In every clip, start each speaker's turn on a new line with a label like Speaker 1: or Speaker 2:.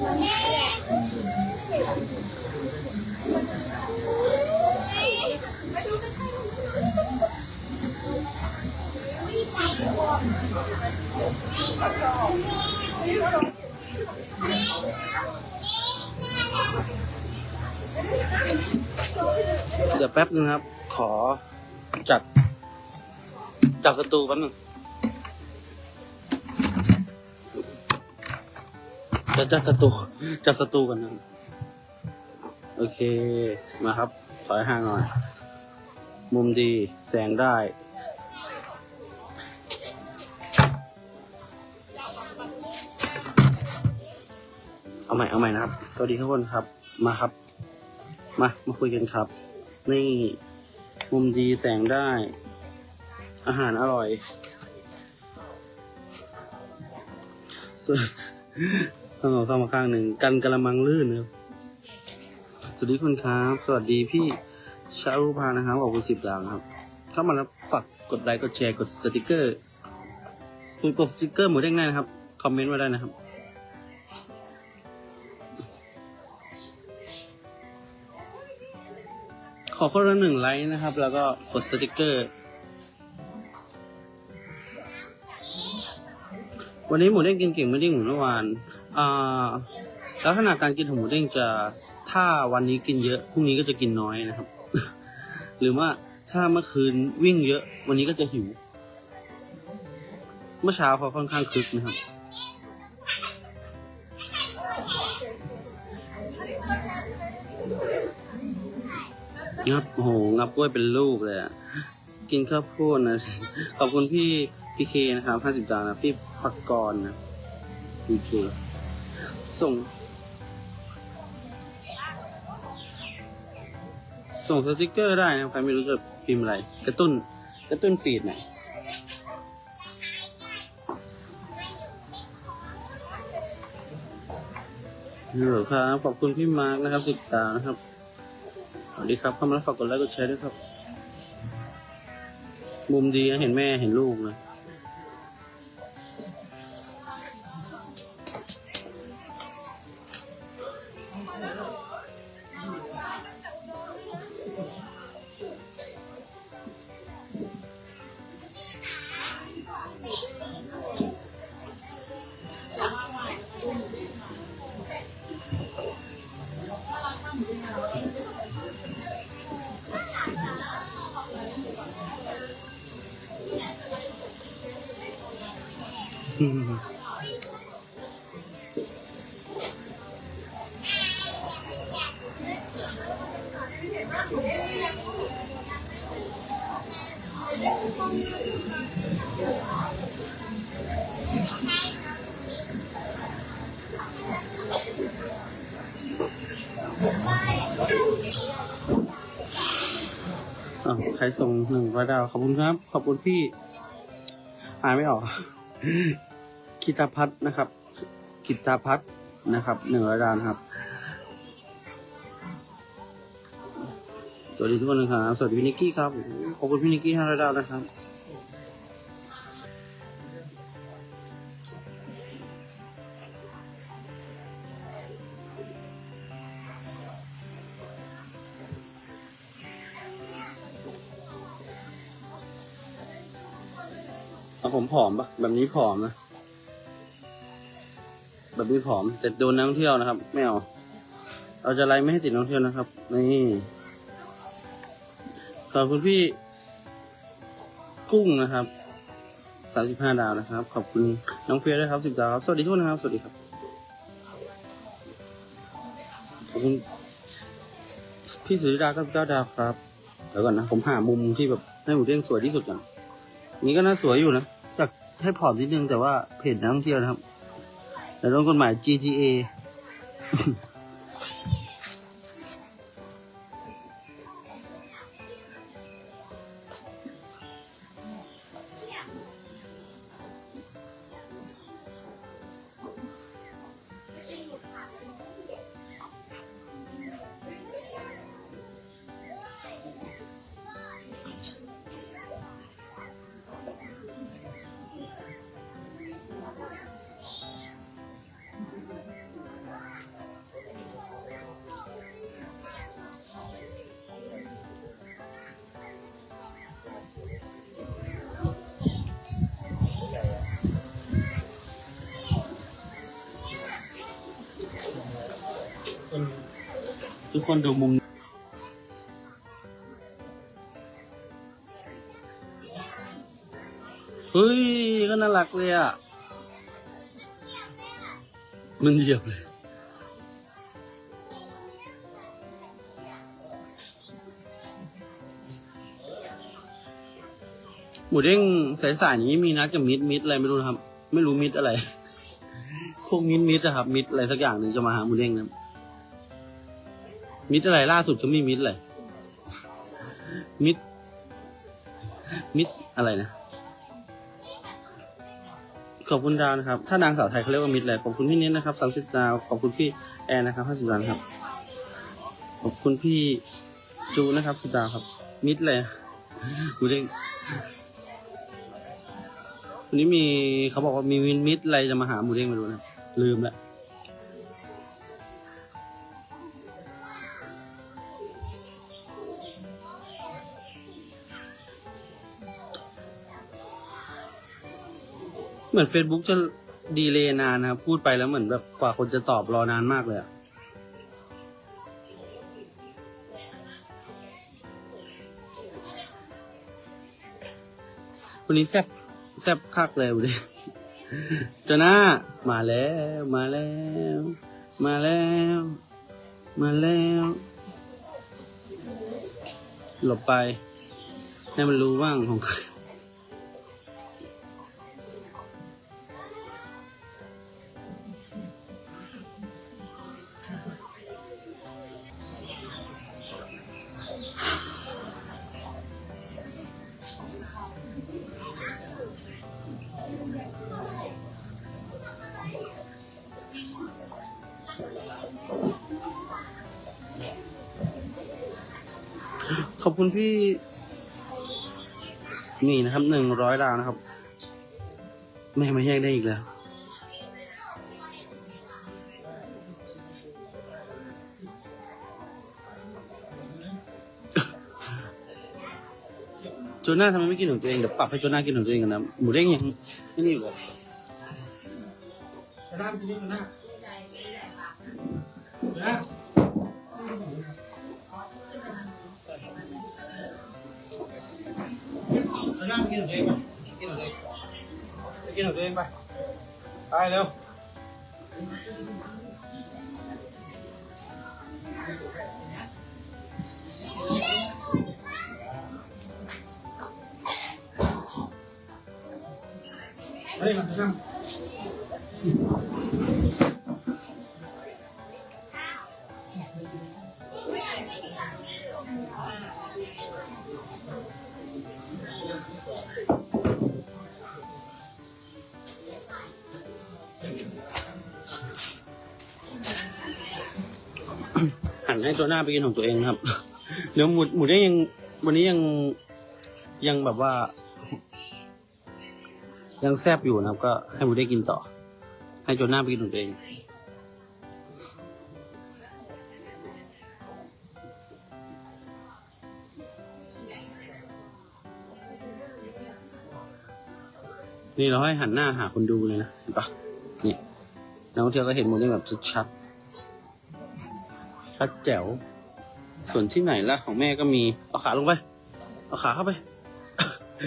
Speaker 1: Yeah. เดี๋ยวแป๊บนึงครับ ขอจัดจัดสตูแป๊บนึงจะจัดสตูจัดสตูกันนะโอเค มาครับ ถอยห่างหน่อย มุมดี แสงได้ เอาใหม่เอาใหม่นะครับ สวัสดีทุกคนครับ มาครับ มา มาคุยกันครับ นี่มุมดีแสงได้ อาหารอร่อยส่วนต้องเอาเข้ามาข้างหนึ่ง กันกระมังลื่นนะครับสวัสดีคุณครับ สวัสดีพี่ชารุพานะครับขอบคุณสิบดาวนครับ เข้ามาแล้วฝากกดไลค์กดแชร์กดสติกเกอร์คุณกดสติกเกอร์หมูเด้งได้นะครับ คอมเมนต์มาได้นะครับ ขอคนละหนึ่งไลค์นะครับ แล้วก็กดสติกเกอร์ วันนี้หมูเด้งกินเก่งไม่ได้เหมือนเมื่อวานอ่าลักษณะการกินของหมูเด้งจะถ้าวันนี้กินเยอะพรุ่งนี้ก็จะกินน้อยนะครับ หรือว่าถ้าเมื่อคืนวิ่งเยอะ วันนี้ก็จะหิว เมื่อเช้าเขาค่อนข้างคึกนะครับ งับโอ้โหงับกล้วยเป็นลูกเลยอะกินข้าวโพดนะ ขอบคุณพี่พีเคนะครับห้าสิบดาวนะพี่พักกรนะพีเคส่ง ส่งสติกเกอร์ได้นะครับใครไม่รู้จะพิมพ์อะไร กระตุ้น กระตุ้นฟีดหน่อยฮัลโหลครับขอบคุณพี่มาร์กนะครับสิบดาวนะครับ วัสดีครับเข้ามาแล้วฝากกดไลค์กดแชร์ด้วยครับ มุมดีนะเห็นแม่เห็นลูกนะ ใครส่งหนึ่งร้อยดาว ขอบคุณครับ ขอบคุณพี่ อ่านไม่ออก กิตาพัฒน์นะครับ กิตาพัฒน์นะครับหนึ่งร้อยดาวครับ สวัสดีทุกคนนะครับ สวัสดีพี่นิกกี้ครับ ขอบคุณพี่นิกกี้ห้าร้อยดาวนะครับ เอาผมผอมปะแบบนี้ผอมนะ แบบนี้ผอม แต่โดนนักท่องเที่ยวนะครับ ไม่เอา เราจะไล่ไม่ให้ติดนักท่องเที่ยวนะครับ นี่ ขอบคุณพี่ กุ้งนะครับสามสิบห้าดาวนะครับ ขอบคุณน้องเฟียด้วยครับสิบดาวครับ สวัสดีทุกคนนะครับ สวัสดีครับ ขอบคุณพี่สุริดาก็เก้าดาวครับ เดี๋ยวก่อนนะ ผมหามุมที่แบบให้หมูเด้งสวยที่สุดก่อน นี่ก็น่าสวยอยู่นะอยากให้ผอมนิดนึงแต่ว่าเพจนักท่องเที่ยวนะครับแต่โดนกฎหมาย GTA ทุกคนดูมุม เฮ้ย ก็น่ารักเลยอะ มันเหยียบเลย หมูเด้งสายๆนี้มีนัดกับมิดมิดอะไรไม่รู้นะครับ ไม่รู้มิดอะไร พวกมิดมิดนะครับ มิดอะไรสักอย่างหนึ่งจะมาหาหมูเด้งนะครับ มิดอะไรล่าสุดก็มีมิดอะไรมิด มิดอะไรนะ ขอบคุณดาวนะครับ ถ้านางสาวไทยเขาเรียกว่ามิดอะไรขอบคุณพี่เน้นนะครับสามสิบดาว ขอบคุณพี่แอนนะครับห้าสิบดาวครับ ขอบคุณพี่จูนะครับสิบดาวครับ มิดอะไรหมูเด้งวันนี้มีเขาบอกว่ามีมิดมิดอะไรจะมาหาหมูเด้งไม่รู้นะ ลืมละ เหมือน Facebook จะดีเลย์นานนะครับ พูดไปแล้วเหมือนแบบกว่าคนจะตอบรอนานมากเลยอะวันนี้แซบแซบคักเลยวันนี้เจาหน้ามาแล้วมาแล้ว มาแล้ว มาแล้ว หลบไป ให้มันรู้ว่างของใคร ขอบคุณพี่ นี่นะครับหนึ่งร้อยดาวนะครับ แม่มาแยกได้อีกแล้ว โจน่าทำไมไม่กินของตัวเองเดี๋ยวปรับให้โจน่ากินของตัวเองกันนะหมูเด้งยังไม่นี่อยู่ก่อนโจน่าไปกินนี่โจน่าโจน่าไปนั่งกินของตัวเองไปกินข องตัวเองไปกินของตัว ให้ตัวหน้าไปกินของตัวเองนะครับ เดี๋ยวหมูหมูได้ยัง วันนี้ยังยังแบบว่า ยังแซบอยู่นะครับ ก็ให้หมูได้กินต่อ ให้โจน่าไปกินของตัวเองนี่เราให้หันหน้าหาคนดูเลยนะเห็นปะนี่นักท่องเที่ยวก็เห็นหมดได้แบบชัด ชัดแจ๋ว ส่วนที่ไหนล่ะของแม่ก็มี เอาขาลงไป เอาขาเข้าไป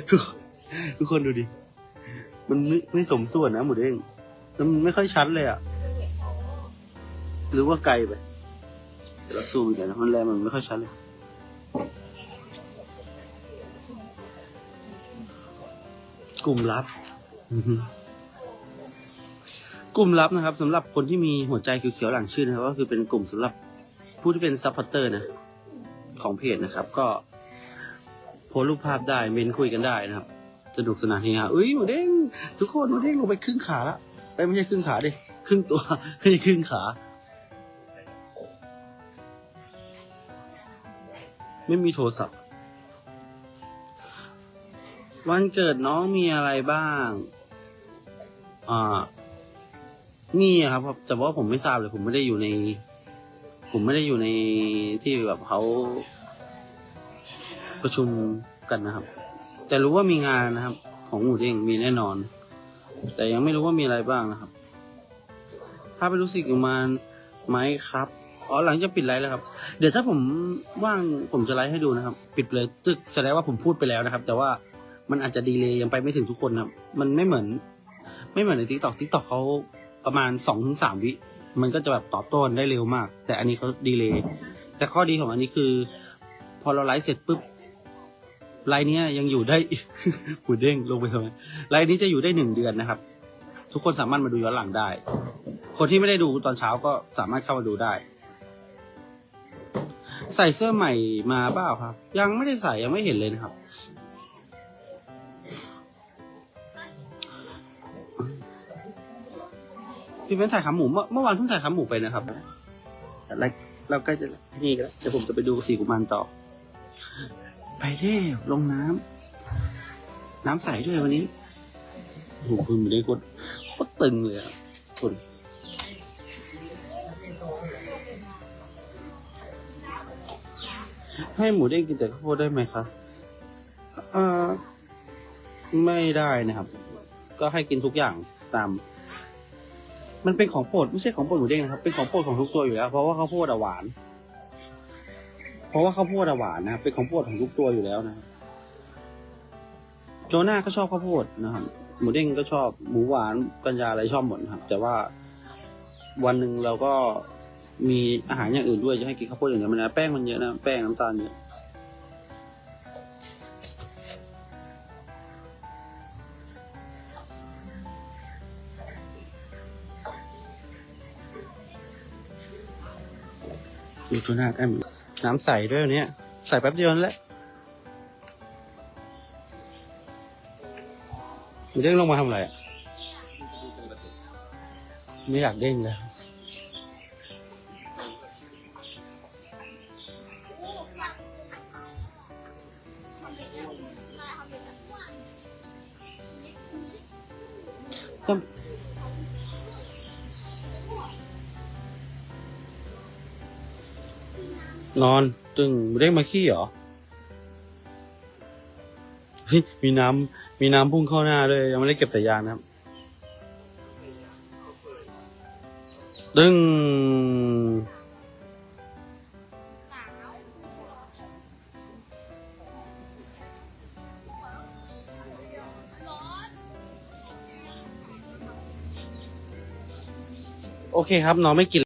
Speaker 1: ทุกคนทุกคนดูดิ มันไม่ไม่สมส่วนนะหมูเด้งแล้วมันไม่ค่อยชัดเลยอะหรือว่าไกลไปเดี๋ยวเราซูมอีกหน่อยนะมันแรงมันไม่ค่อยชัดเลยกลุ่มลับ กลุ่มลับนะครับสำหรับคนที่มีหัวใจเขียวๆหลังชื่อนะครับ ก็คือเป็นกลุ่มสำหรับ ผู้ที่เป็นซัพพอร์เตอร์นะ ของเพจนะครับ ก็ โพสรูปภาพได้เมนคุยกันได้นะครับ สนุกสนานเฮฮาอุ้ยหมูเด้งทุกคนหมูเด้งลงไปครึ่งขาละเอ้ไม่ใช่ครึ่งขาดิครึ่งตัวไม่ใช่ครึ่งขา ไม่มีโทรศัพท์ วันเกิดน้องมีอะไรบ้าง อ่า นี่ครับแต่ว่าผมไม่ทราบเลยผมไม่ได้อยู่ใน ผมไม่ได้อยู่ในที่แบบเขาประชุมกันนะครับ แต่รู้ว่ามีงานนะครับ ของหมูเด้งมีแน่นอน แต่ยังไม่รู้ว่ามีอะไรบ้างนะครับ ถ้าไปรู้สึกอยู่มาไหมครับอ๋อหลังจะปิดไลฟ์แล้วครับ เดี๋ยวถ้าผมว่างผมจะไลฟ์ให้ดูนะครับ ปิดเลยตึกแสดงว่าผมพูดไปแล้วนะครับ แต่ว่ามันอาจจะดีเลย์ยังไปไม่ถึงทุกคนครับ มันไม่เหมือน ไม่เหมือนในทิกตอกทิกตอกเขาประมาณสองถึงสามวิ มันก็จะแบบตอบโต้ได้เร็วมาก แต่อันนี้เขาดีเลย์แต่ข้อดีของอันนี้คือ พอเราไลฟ์เสร็จปุ๊บไลน์นี้ยังอยู่ได้หูเด้งลงไปทำไมไลน์นี้จะอยู่ได้หนึ่งเดือนนะครับ ทุกคนสามารถมาดูย้อนหลังได้ คนที่ไม่ได้ดูตอนเช้าก็สามารถเข้ามาดูได้ ใส่เสื้อใหม่มาเปล่าครับ ยังไม่ได้ใส่ยังไม่เห็นเลยนะครับ พี่เป็นถ่ายขาหมูเมื่อเมื่อวานเพิ่งถ่ายขาหมูไปนะครับอะไรเราใกล้จะนี่กันแล้วเดี๋ยวผมจะไปดูสีกุมารต่อ ไปเร็วลงน้ำน้ำใสด้วยวันนี้โอ้โหคุณไม่ได้โคตรโคตรตึงเลยอะคุณให้หมูเด้งกินแต่ข้าวโพดได้ไหมคะเอ่อไม่ได้นะครับ ก็ให้กินทุกอย่างตาม มันเป็นของโปรดไม่ใช่ของโปรดหมูเด้งนะครับ เป็นของโปรดของทุกตัวอยู่แล้ว เพราะว่าข้าวโพดอะหวาน เพราะว่าข้าวโพดอะหวานนะเป็นของโปรดของทุกตัวอยู่แล้วนะ โจนาก็ชอบข้าวโพดนะครับ หมูเด้งก็ชอบหมูหวานกัญญาอะไรชอบหมดนครับ แต่ว่าวันหนึ่งเราก็มีอาหารอย่างอื่นด้วยจะให้กินข้าวโพดอย่างเดียวมันนะแป้งมันเยอะนะแป้งน้ำตาลเยอะ ดูโจนากันน้ำใสด้วยวันนี้ใส่แป๊บเดียวนั่นแหละมูเด้งลงมาทำอะไรอะ ไม่อยากเด้งแล้วก็ นอนตึงไม่ได้มาขี้เหรอมีน้ำมีน้ำพุ่งเข้าหน้าด้วยยังไม่ได้เก็บสายยางนะครับตึงโอเคครับ น้องไม่กิน